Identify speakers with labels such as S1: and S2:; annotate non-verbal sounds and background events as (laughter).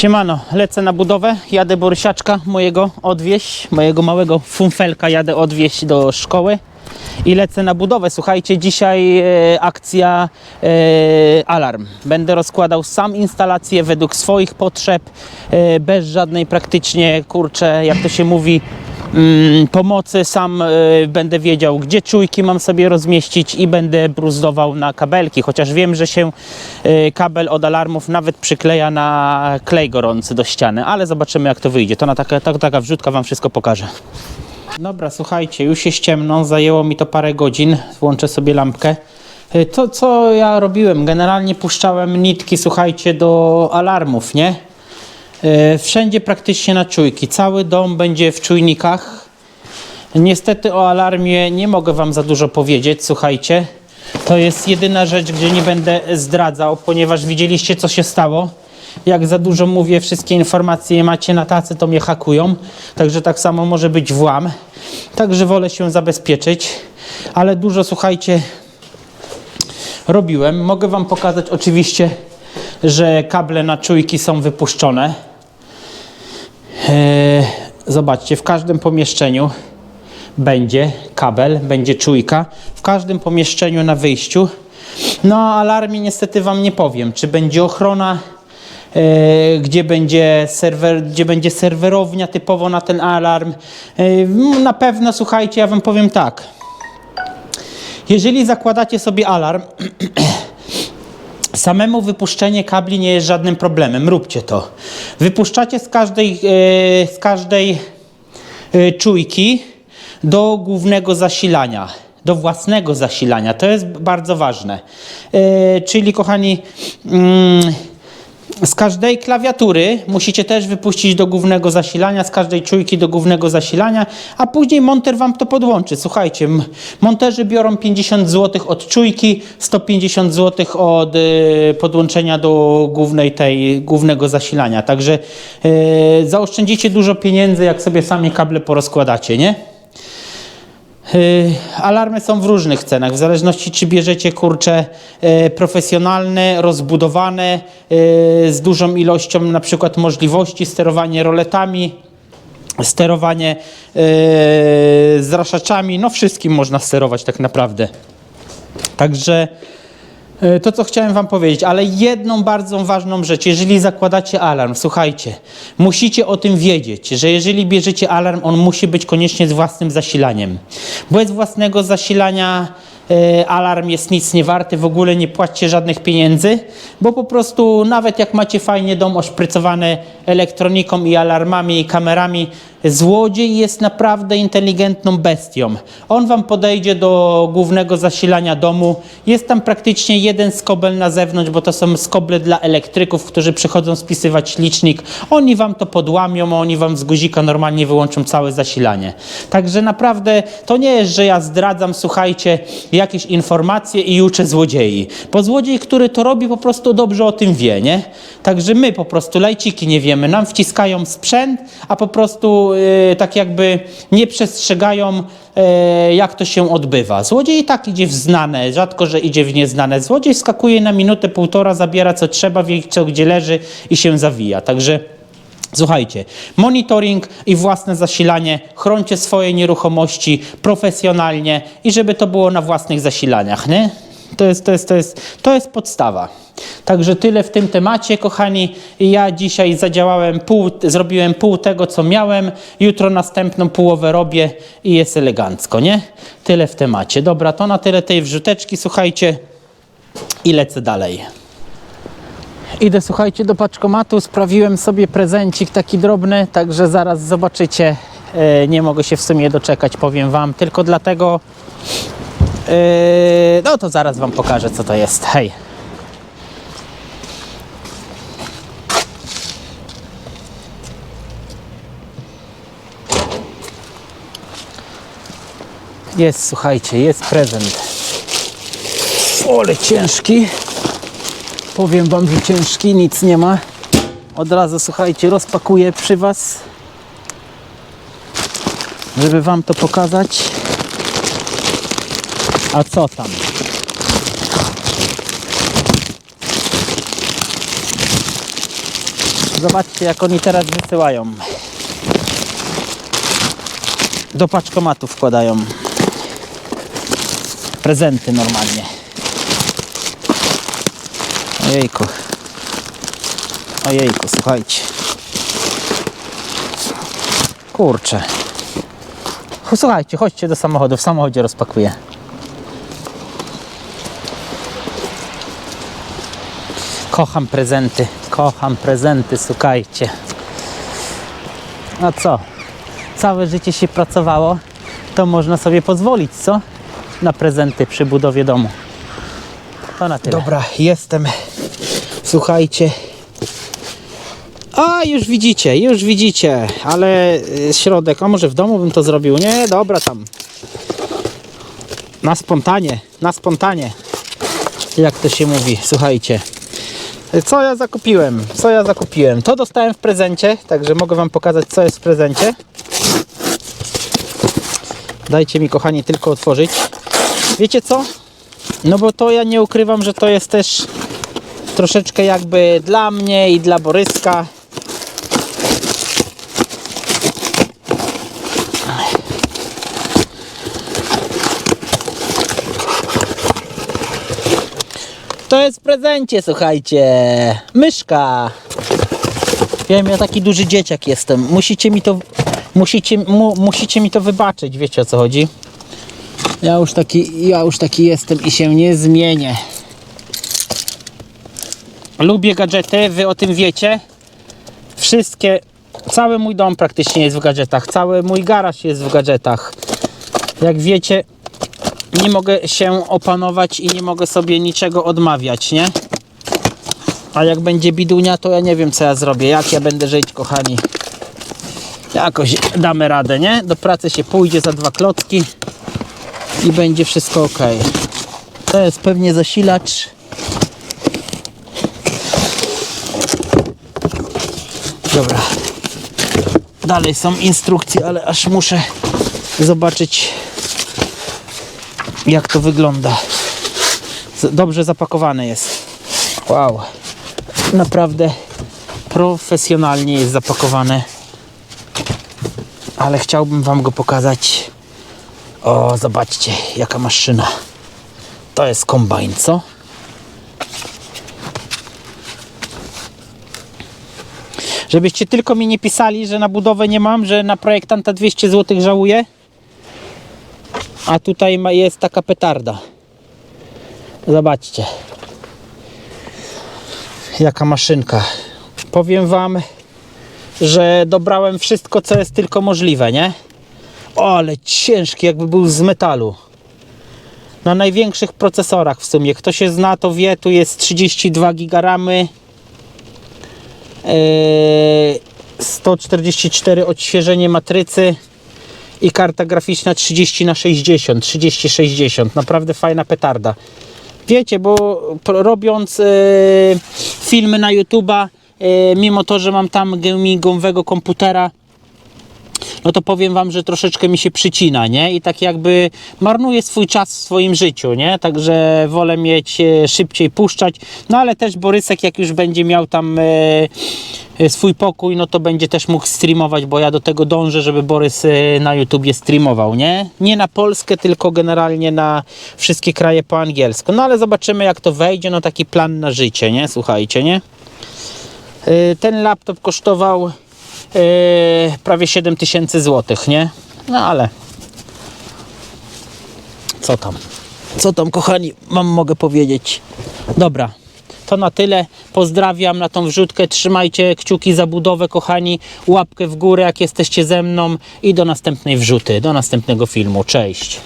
S1: Siemano, lecę na budowę, jadę Borysiaczka mojego odwieźć, mojego małego funfelka jadę odwieźć do szkoły i lecę na budowę. Słuchajcie, dzisiaj e, akcja e, alarm. Będę rozkładał sam instalację według swoich potrzeb, e, bez żadnej praktycznie, kurczę, jak to się mówi, pomocy. Sam e, będę wiedział, gdzie czujki mam sobie rozmieścić i będę bruzdował na kabelki, chociaż wiem, że się e, kabel od alarmów nawet przykleja na klej gorący do ściany, ale zobaczymy jak to wyjdzie. To na taka, to, taka wrzutka Wam wszystko pokaże. Dobra, słuchajcie, już jest ciemno, zajęło mi to parę godzin, włączę sobie lampkę. E, To, co ja robiłem, generalnie puszczałem nitki, słuchajcie, do alarmów, nie? E, Wszędzie praktycznie na czujki. Cały dom będzie w czujnikach. Niestety o alarmie nie mogę Wam za dużo powiedzieć, słuchajcie. To jest jedyna rzecz, gdzie nie będę zdradzał, ponieważ widzieliście, co się stało. Jak za dużo mówię, wszystkie informacje macie na tacy, to mnie hakują. Także tak samo może być włam. Także wolę się zabezpieczyć. Ale dużo, słuchajcie, robiłem. Mogę Wam pokazać oczywiście, że kable na czujki są wypuszczone. Eee, Zobaczcie, w każdym pomieszczeniu będzie kabel, będzie czujka. W każdym pomieszczeniu na wyjściu. No, o alarmie niestety Wam nie powiem, czy będzie ochrona, e, gdzie, będzie serwer, gdzie będzie serwerownia typowo na ten alarm. E, na pewno, słuchajcie, ja Wam powiem tak. Jeżeli zakładacie sobie alarm, (clears throat) Samemu wypuszczenie kabli nie jest żadnym problemem. Róbcie to. Wypuszczacie z każdej, e, z każdej e, czujki do głównego zasilania, do własnego zasilania. To jest bardzo ważne. E, Czyli, kochani, mm, z każdej klawiatury musicie też wypuścić do głównego zasilania, z każdej czujki do głównego zasilania, a później monter wam to podłączy. Słuchajcie, monterzy biorą 50 zł od czujki, 150 zł od y, podłączenia do głównej tej, głównego zasilania. Także y, zaoszczędzicie dużo pieniędzy, jak sobie sami kable porozkładacie, nie? Y, Alarmy są w różnych cenach, w zależności czy bierzecie kurcze y, profesjonalne, rozbudowane, y, z dużą ilością na przykład możliwości, sterowanie roletami, sterowanie zraszaczami, no wszystkim można sterować tak naprawdę. Także to, co chciałem Wam powiedzieć, ale jedną bardzo ważną rzecz, jeżeli zakładacie alarm, słuchajcie, musicie o tym wiedzieć, że jeżeli bierzecie alarm, on musi być koniecznie z własnym zasilaniem. Bez własnego zasilania e, alarm jest nic nie warty, w ogóle nie płaćcie żadnych pieniędzy, bo po prostu nawet jak macie fajnie dom oszprycowany elektroniką i alarmami i kamerami, złodziej jest naprawdę inteligentną bestią. On wam podejdzie do głównego zasilania domu, jest tam praktycznie jeden skobel na zewnątrz, bo to są skoble dla elektryków, którzy przychodzą spisywać licznik. Oni wam to podłamią, oni wam z guzika normalnie wyłączą całe zasilanie. Także naprawdę to nie jest, że ja zdradzam, słuchajcie, jakieś informacje i uczę złodziei. Bo złodziej, który to robi, po prostu dobrze o tym wie, nie? Także my po prostu lajciki nie wiemy. Nam wciskają sprzęt, a po prostu yy, tak jakby nie przestrzegają, e, jak to się odbywa. Złodziej i tak idzie w znane, rzadko, że idzie w nieznane. Złodziej skakuje na minutę, półtora, zabiera co trzeba, wie co gdzie leży i się zawija. Także Słuchajcie, monitoring i własne zasilanie, chroncie swoje nieruchomości profesjonalnie i żeby to było na własnych zasilaniach, nie? To jest, to jest, to jest, to jest podstawa. Także tyle w tym temacie, kochani. Ja dzisiaj zadziałałem pół, zrobiłem pół tego, co miałem. Jutro następną połowę robię i jest elegancko, nie? Tyle w temacie. Dobra, to na tyle tej wrzuteczki, słuchajcie. I lecę dalej. Idę, słuchajcie, do paczkomatu. Sprawiłem sobie prezencik taki drobny, także zaraz zobaczycie. E, nie mogę się w sumie doczekać, powiem Wam. Tylko dlatego. E, no to zaraz Wam pokażę, co to jest. Hej. Jest, słuchajcie, jest prezent. Ole ciężki. Powiem wam, że ciężki, nic nie ma. Od razu słuchajcie, rozpakuję przy was, żeby wam to pokazać. A co tam? Zobaczcie, jak oni teraz wysyłają. Do paczkomatu wkładają. Prezenty normalnie. Ojejku. Ojejku, słuchajcie. Kurczę. Słuchajcie, chodźcie do samochodu, w samochodzie rozpakuję. Kocham prezenty, kocham prezenty, słuchajcie. A co? Całe życie się pracowało, to można sobie pozwolić, co? Na prezenty przy budowie domu. To na tyle. Dobra, jestem. Słuchajcie. A, już widzicie, już widzicie, ale y, środek, a może w domu bym to zrobił? Nie, dobra tam. Na spontanie, na spontanie. Jak to się mówi, słuchajcie. Co ja zakupiłem? Co ja zakupiłem? To dostałem w prezencie, także mogę Wam pokazać, co jest w prezencie. Dajcie mi, kochani, tylko otworzyć. Wiecie co? No bo to ja nie ukrywam, że to jest też troszeczkę jakby dla mnie i dla Boryska. To jest w prezencie, słuchajcie. Myszka. Wiem, ja taki duży dzieciak jestem. Musicie mi to, musicie, mu, musicie mi to wybaczyć, wiecie o co chodzi. Ja już taki, ja już taki jestem i się nie zmienię. Lubię gadżety, wy o tym wiecie. Wszystkie, cały mój dom praktycznie jest w gadżetach, cały mój garaż jest w gadżetach. Jak wiecie, nie mogę się opanować i nie mogę sobie niczego odmawiać, nie? A jak będzie bidunia, to ja nie wiem co ja zrobię, jak ja będę żyć, kochani. Jakoś damy radę, nie? Do pracy się pójdzie za dwa klocki i będzie wszystko ok. To jest pewnie zasilacz. Dobra. Dalej są instrukcje, ale aż muszę zobaczyć jak to wygląda. Dobrze zapakowane jest. Wow. Naprawdę profesjonalnie jest zapakowane. Ale chciałbym Wam go pokazać. O, zobaczcie, jaka maszyna. To jest kombajn, co? Żebyście tylko mi nie pisali, że na budowę nie mam, że na projektanta 200 zł żałuję. A tutaj ma, jest taka petarda. Zobaczcie. Jaka maszynka. Powiem Wam, że dobrałem wszystko, co jest tylko możliwe, nie? O, ale ciężki, jakby był z metalu. Na największych procesorach w sumie. Kto się zna, to wie, tu jest 32 gigaramy. Yy, 144 odświeżenie matrycy i karta graficzna 30 na 60 3060 naprawdę fajna petarda. Wiecie, bo robiąc e, filmy na YouTube'a e, mimo to, że mam tam gamingowego komputera no to powiem wam, że troszeczkę mi się przycina, nie? I tak jakby marnuję swój czas w swoim życiu, nie? Także wolę mieć e, szybciej puszczać. No ale też Borysek, jak już będzie miał tam e, e, swój pokój, no to będzie też mógł streamować, bo ja do tego dążę, żeby Borys na YouTubie streamował, nie? Nie na Polskę, tylko generalnie na wszystkie kraje po angielsku. No ale zobaczymy, jak to wejdzie. No taki plan na życie, nie? Słuchajcie, nie? Ten laptop kosztował Yy, prawie 7000 zł, nie? No ale co tam? Co tam, kochani, mam mogę powiedzieć? Dobra, to na tyle. Pozdrawiam na tą wrzutkę. Trzymajcie kciuki za budowę, kochani. Łapkę w górę, jak jesteście ze mną. I do następnej wrzuty, do następnego filmu. Cześć.